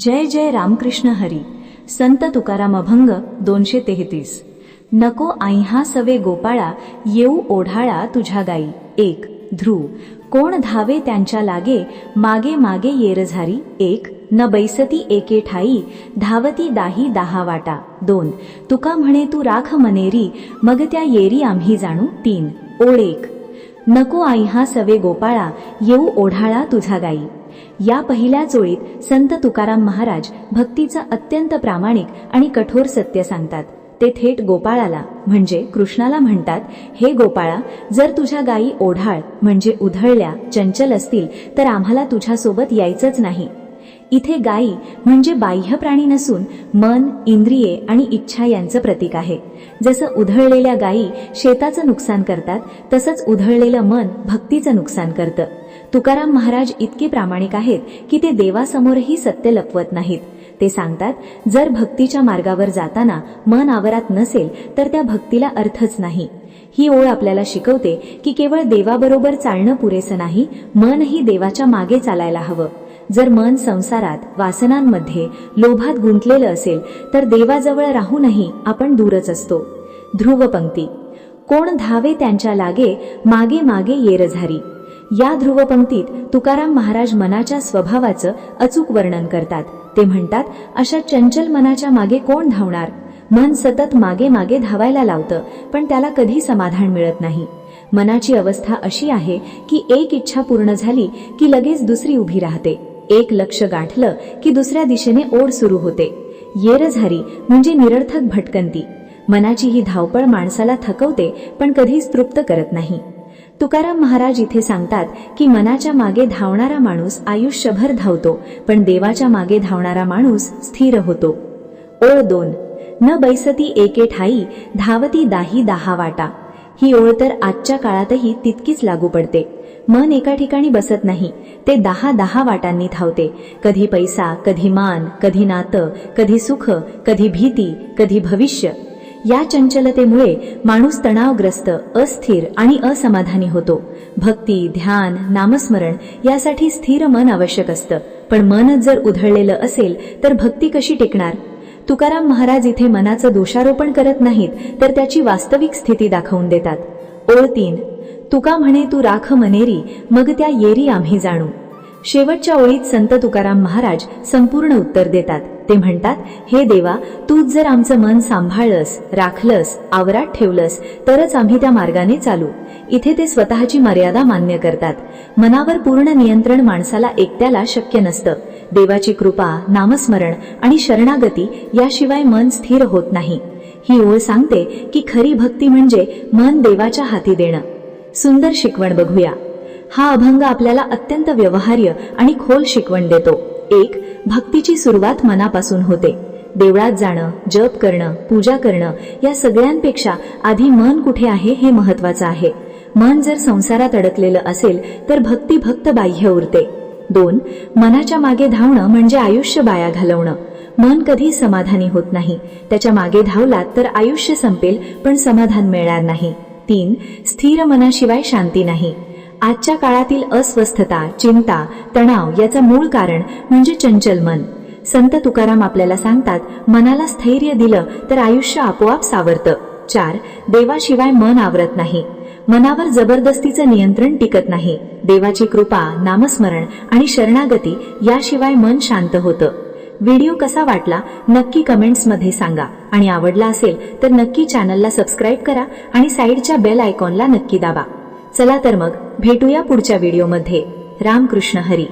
जय जय रामकृष्ण हरी. संत तुकाराम अभंग दोनशे तेहतीस नको आईहा सवे गोपाळा येऊ ओढाळा तुझ्या गाई. एक ध्रुव. कोण धावे त्यांच्या लागे मागे मागे येरझारी एक न बैसती एके ठाई धावती दाही दहा वाटा. दोन तुका म्हणे तू राख मनेरी मग त्या येरी आम्ही जाणू. तीन ओळ एक. नको आई हा सवे गोपाळा येऊ ओढाळा तुझा गाई. या पहिल्या चोळीत संत तुकाराम महाराज भक्तीचं अत्यंत प्रामाणिक आणि कठोर सत्य सांगतात. ते थेट गोपाळाला म्हणजे कृष्णाला म्हणतात हे गोपाळा जर तुझ्या गायी ओढाळ म्हणजे उधळल्या चंचल असतील तर आम्हाला तुझ्यासोबत यायचंच नाही. इथे गायी म्हणजे बाह्य प्राणी नसून मन इंद्रिये आणि इच्छा यांचं प्रतीक आहे. जसं उधळलेल्या गायी शेताचं नुकसान करतात तसंच उधळलेलं मन भक्तीचं नुकसान करतं. तुकाराम महाराज इतके प्रामाणिक आहेत की ते देवासमोरही सत्य लपवत नाहीत. ते सांगतात जर भक्तीच्या मार्गावर जाताना मन आवरात नसेल तर त्या भक्तीला अर्थच नाही. ही ओळ आपल्याला शिकवते की केवळ देवाबरोबर चालणं पुरेसं नाही मनही देवाच्या मागे चालायला हवं. जर मन संसारात वासनांमध्ये लोभात गुंतलेलं असेल तर देवाजवळ राहूनही आपण दूरच असतो. ध्रुव पंक्ती कोण धावे त्यांच्या लागे मागे मागे येरझारी. या ध्रुवपंक्तीत तुकाराम महाराज मनाच्या स्वभावाचं अचूक वर्णन करतात. ते म्हणतात अशा चंचल मनाच्या मागे कोण धावणार? मन सतत मागे मागे धावायला लावतं पण त्याला कधी समाधान मिळत नाही. मनाची अवस्था अशी आहे की एक इच्छा पूर्ण झाली की लगेच दुसरी उभी राहते. एक लक्ष गाठलं की दुसऱ्या दिशेने ओढ सुरू होते. येरझारी म्हणजे निरर्थक भटकंती. मनाची ही धावपळ माणसाला थकवते पण कधीच तृप्त करत नाही. तुकाराम महाराज इथे सांगतात की मनाच्या मागे धावणारा माणूस आयुष्यभर धावतो पण देवाच्या मागे धावणारा माणूस स्थिर होतो. ओळ दोन न बैसती एके ठाई धावती दाही दहा वाटा. ही ओळ तर आजच्या काळातही तितकीच लागू पडते. मन एका ठिकाणी बसत नाही ते दहा दहा वाटांनी धावते. कधी पैसा कधी मान कधी नातं कधी सुख कधी भीती कधी भविष्य. या चंचलतेमुळे माणूस तणावग्रस्त अस्थिर आणि असमाधानी होतो. भक्ती ध्यान नामस्मरण यासाठी स्थिर मन आवश्यक असतं. पण मनच जर उधळलेलं असेल तर भक्ती कशी टिकणार? तुकाराम महाराज इथे मनाचं दोषारोपण करत नाहीत तर त्याची वास्तविक स्थिती दाखवून देतात. ओळ तीन. तुका म्हणे तू राख मनेरी मग त्या येरी आम्ही जाणू. शेवटच्या ओळीत संत तुकाराम महाराज संपूर्ण उत्तर देतात. ते म्हणतात हे देवा तूच जर आमचं मन सांभाळलंस राखलंस आवरात ठेवलंस तरच आम्ही त्या मार्गाने चालू. इथे ते स्वतःची मर्यादा मान्य करतात. मनावर पूर्ण नियंत्रण माणसाला एकट्याला शक्य नसतं. देवाची कृपा नामस्मरण आणि शरणागती याशिवाय मन स्थिर होत नाही. ही ओळ सांगते की खरी भक्ती म्हणजे मन देवाच्या हाती देणं. सुंदर शिकवण बघूया. हा अभंग आपल्याला अत्यंत व्यवहार्य आणि खोल शिकवण देतो. एक भक्तीची सुरुवात मनापासून होते. देवळात जाणं जप करणं पूजा करणं या सगळ्यांपेक्षा आधी मन कुठे आहे हे महत्वाचं आहे. मन जर संसारात अडकलेलं असेल तर भक्ती भक्त बाह्य उरते. दोन मनाच्या मागे धावणं म्हणजे आयुष्य बाया घालवणं. मन कधी समाधानी होत नाही. त्याच्यामागे धावलात तर आयुष्य संपेल पण समाधान मिळणार नाही. तीन स्थिर मनाशिवाय शांती नाही. आजच्या काळातील अस्वस्थता चिंता तणाव याचं मूळ कारण म्हणजे चंचल मन. संत तुकाराम आपल्याला सांगतात मनाला स्थैर्य दिलं तर आयुष्य आपोआप सावरतं. चार देवाशिवाय मन आवरत नाही. मनावर जबरदस्तीचं नियंत्रण टिकत नाही. देवाची कृपा नामस्मरण आणि शरणागती याशिवाय मन शांत होतं. व्हिडिओ कसा वाटला नक्की कमेंट्समध्ये सांगा. आणि आवडला असेल तर नक्की चॅनलला सबस्क्राईब करा आणि साईडच्या बेल आयकॉनला नक्की दाबा. चला तर मग भेटूया पुढच्या व्हिडिओमध्ये. रामकृष्ण हरी.